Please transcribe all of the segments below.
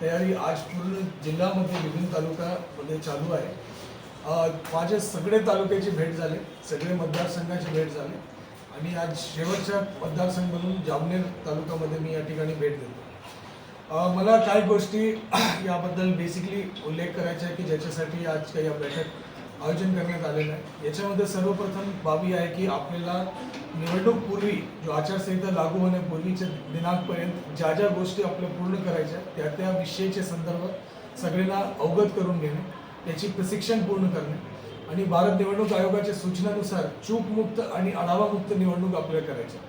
तयारी आज पूर्ण जिल्ह्यामध्ये विभिन्न तालुक्यामध्ये चालू आहे. माझे सगळे तालुक्याची भेट झाले सगळे मतदारसंघाची भेट झाली. आणि आज शेवटच्या मतदारसंघ म्हणून जामनेर तालुक्यामध्ये मी या ठिकाणी भेट देतो. मला काही गोष्टी याबद्दल बेसिकली उल्लेख करायचा आहे की ज्याच्यासाठी आज काही या बैठक आयोजन करण्यात आलेलं आहे. याच्यामध्ये सर्वप्रथम बाबी आहे की आपल्याला निवडणूक पूर्वी जो आचारसंहिता लागू होण्यापूर्वीच्या दिनांकपर्यंत ज्या ज्या गोष्टी आपल्या पूर्ण करायच्या त्या त्या विषयीचे संदर्भ सगळ्यांना अवगत करून घेणे त्याची प्रशिक्षण पूर्ण करणे आणि भारत निवडणूक आयोगाच्या सूचनानुसार चूकमुक्त आणि अडावामुक्त निवडणूक आपल्याला करायच्या.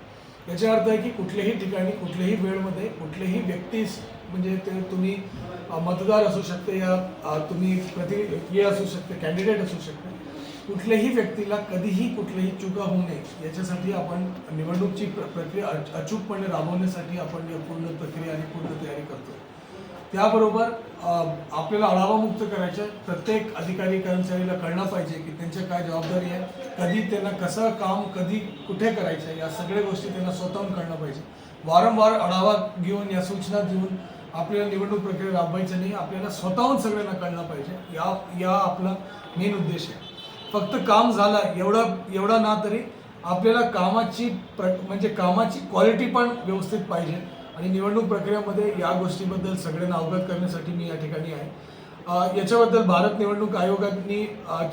याचा अर्थ आहे की कुठल्याही ठिकाणी कुठल्याही वेळमध्ये कुठल्याही व्यक्तीस म्हणजे ते तुम्ही मतदार असू शकते या तुम्ही प्रति हे असू शकते कॅन्डिडेट असू शकते. कुठल्याही व्यक्तीला कधीही कुठल्याही चुका होऊ नये याच्यासाठी आपण निवडणूकची प्र प्रक्रिया अचूकपणे राबवण्यासाठी आपण या पूर्ण प्रक्रिया आणि पूर्ण तयारी करतो. त्याबरोबर आपल्याला आढावामुक्त करायचं प्रत्येक अधिकारी कर्मचारीला कळलं पाहिजे की त्यांच्या काय जबाबदारी आहे कधी त्यांना कसं काम कधी कुठे करायचं आहे या सगळ्या गोष्टी त्यांना स्वतःहून कळलं पाहिजे. वारंवार आढावा घेऊन या सूचना देऊन आपल्याला निवडणूक प्रक्रिया राबवायचं नाही आपल्याला स्वतःहून सगळ्यांना कळलं पाहिजे. या या आपला मेन उद्देश आहे. फक्त काम झालं एवढं एवढा ना तरी आपल्याला कामाची प्र म्हणजे कामाची क्वालिटी पण व्यवस्थित पाहिजे. आणि निवडणूक प्रक्रियेमध्ये या गोष्टीबद्दल सगळ्यांना अवगत करण्यासाठी मी या ठिकाणी आहे. याच्याबद्दल भारत निवडणूक आयोगांनी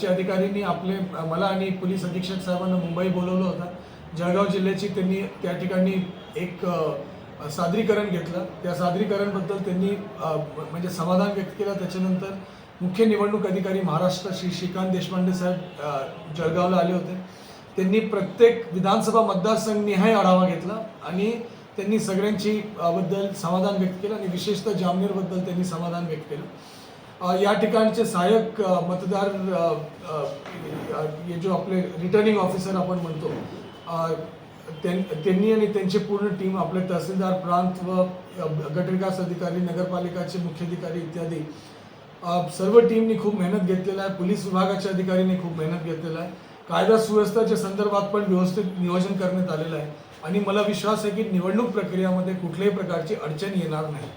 चे अधिकाऱ्यांनी आपले मला आणि पोलीस अधीक्षक साहेबांना मुंबई बोलवलं होतं. जळगाव जिल्ह्याची त्यांनी त्या ठिकाणी एक सादरीकरण घेतलं. त्या सादरीकरणबद्दल त्यांनी म्हणजे समाधान व्यक्त केलं. त्याच्यानंतर मुख्य निवडणूक अधिकारी महाराष्ट्र श्री श्रीकांत देशपांडे साहेब जळगावला आले होते. त्यांनी प्रत्येक विधानसभा मतदारसंघनिहाय आढावा घेतला आणि त्यांनी सगळ्यांची बद्दल समाधान व्यक्त केलं आणि विशेषतः जामनेरबद्दल त्यांनी समाधान व्यक्त केलं. या ठिकाणचे सहाय्यक मतदार हे जो आपले रिटर्निंग ऑफिसर आपण म्हणतो त्यांनी आणि त्यांची पूर्ण टीम आपले तहसीलदार प्रांत व गटविकास अधिकारी नगरपालिकाचे मुख्याधिकारी इत्यादी सर्व टीमनी खूप मेहनत घेतलेला आहे. पोलीस विभागाच्या अधिकाऱ्यांनी खूप मेहनत घेतलेला आहे. कायदा सुव्यवस्थेच्या संदर्भात पण व्यवस्थित नियोजन करण्यात आलेलं आहे. आणि मला विश्वास आहे की निवडणूक प्रक्रियामध्ये कुठल्याही प्रकारची अडचण येणार नाही.